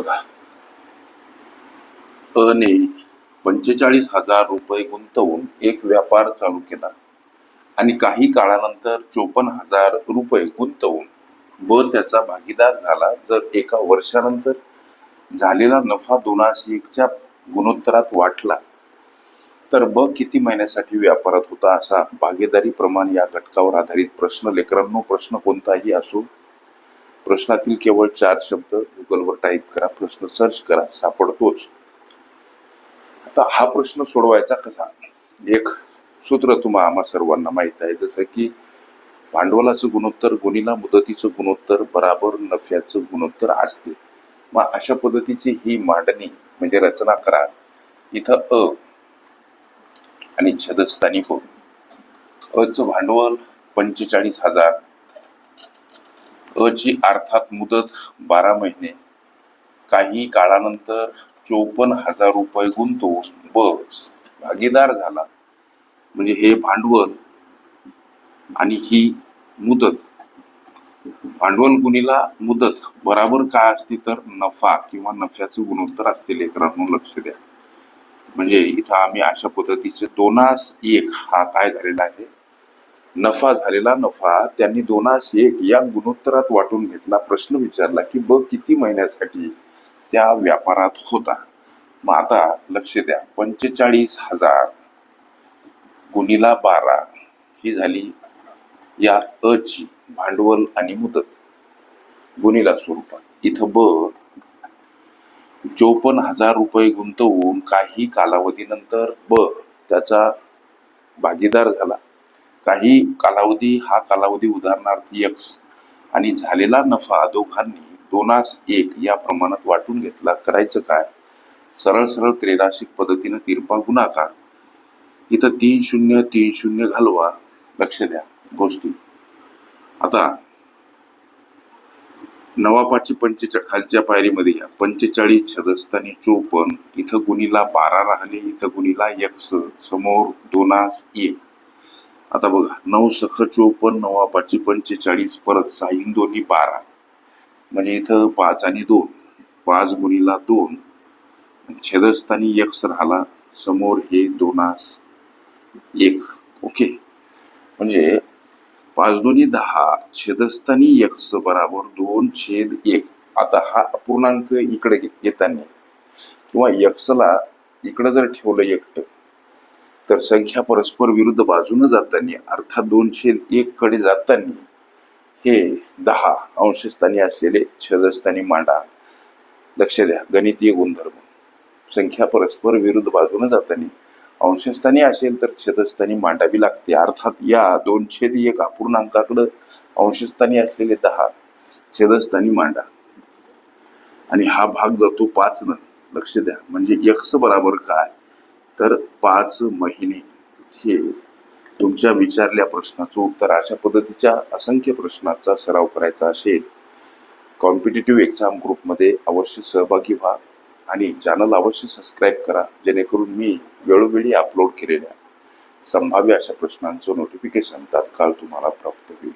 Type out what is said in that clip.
बघा. अने पंचेचाळीस हजार रुपये गुंतवून एक व्यापार चालू केला. आणि काही काळानंतर चोपन्न हजार रुपये गुंतवून ब त्याचा भागीदार झाला जर एका वर्षानंतर. झालेला नफा दोनाशे एकच्या गुणोत्तरात वाटला तर ब किती महिन्यासाठी व्यापारात होता असा भागीदारी प्रमाण या घटकावर आधारित प्रश्न. लेकरांनो प्रश्न कोणताही असो प्रश्नातील केवळ चार शब्द गुगलवर टाईप करा प्रश्न सर्च करा सापडतोच. आता हा प्रश्न सोडवायचा कसा? एक सूत्र तुम्हा आम्हा सर्वांना माहीत आहे जसं की भांडवलाचं गुणोत्तर गुणीला मुदतीचं गुणोत्तर बराबर नफ्याचं गुणोत्तर असते. मग अशा पद्धतीची ही मांडणी म्हणजे रचना करा. इथं अ आणि छदस्थानी बघ. अचं भांडवल पंचेचाळीस हजार. अची अर्थात मुदत बारा महिने. काही काळानंतर चोपन्न हजार रुपये गुंतवून बस भागीदार झाला. म्हणजे हे भांडवल आणि ही मुदत. भांडवल गुणीला मुदत बराबर काय असते तर नफा किंवा नफ्याचं गुणोत्तर असते लेकरांनो लक्ष द्या. म्हणजे इथं आम्ही अशा पद्धतीचे दोनास एक हा काय झालेला आहे? नफा झालेला नफा त्यांनी दोनास एक या गुणोत्तरात वाटून घेतला. प्रश्न विचारला की ब किती महिन्यासाठी त्या व्यापारात होता? मग आता लक्ष द्या. पंचेचाळीस हजार गुणीला बारा ही झाली या अची भांडवल आणि मुदत. गुणीला स्वरूपात इथं ब चोपन्न हजार रुपये गुंतवून काही कालावधीनंतर ब त्याचा भागीदार झाला. काही कालावधी हा कालावधी उदाहरणार्थ एक्स आणि झालेला नफा दोघांनी दोनास एक या प्रमाणात वाटून घेतला. करायचं काय? सरळ सरळ त्रेराशिक पद्धतीनं तिरपा गुणाकार. इथं तीन शून्य तीन शून्य घालवा. लक्ष द्या गोष्टी. आता नवापाची पंचेचाळ खालच्या पायरीमध्ये घ्या पंचेचाळीस छदस्थानी चोपन्न. इथं गुणीला बारा राहिले इथं गुणीला एक्स समोर दोनास एक. आता बघा नऊ सख चोपन्न नवापाची पंचेचाळीस परत साईन दोन्ही बारा. म्हणजे इथं पाच आणि दोन पाच गुणीला दोन. म्हणजे छेदस्थानी यक्ष राहिला समोर हे दोनास एक. ओके? म्हणजे पाच दोन्ही दहा छेदस्थानी एक्स बराबर दोन छेद एक. आता हा अपूर्णांक इकडे येताना. किंवा यक्षला इकडे जर ठेवलं एकटं तर संख्या परस्पर विरुद्ध बाजूने जाताना अर्थात दोन छेद एक कडे जाताना हे दहा अंशस्थानी असलेले छदस्थानी मांडा. लक्ष द्या गणितीय गुणधर्म. संख्या परस्पर विरुद्ध बाजूने जाताना अंशस्थानी असेल तर छदस्थानी मांडावी लागते. अर्थात या दोन छेद एक अपूर्णांकाकडं अंशस्थानी असलेले दहा छेदस्थानी मांडा. आणि हा भाग जातो पाच न लक्ष द्या म्हणजे एक्स बराबर काय? तर पाच महिने. हे तुमच्या विचारल्या प्रश्नाचं उत्तर अशा पद्धतीच्या असंख्य प्रश्नाचा सराव करायचा असेल. कॉम्पिटेटिव्ह एक्झाम ग्रुपमध्ये अवश्य सहभागी व्हा आणि चॅनल अवश्य सबस्क्राईब करा जेणेकरून मी वेळोवेळी अपलोड केलेल्या संभाव्य अशा प्रश्नांचं नोटिफिकेशन तात्काळ तुम्हाला प्राप्त होईल.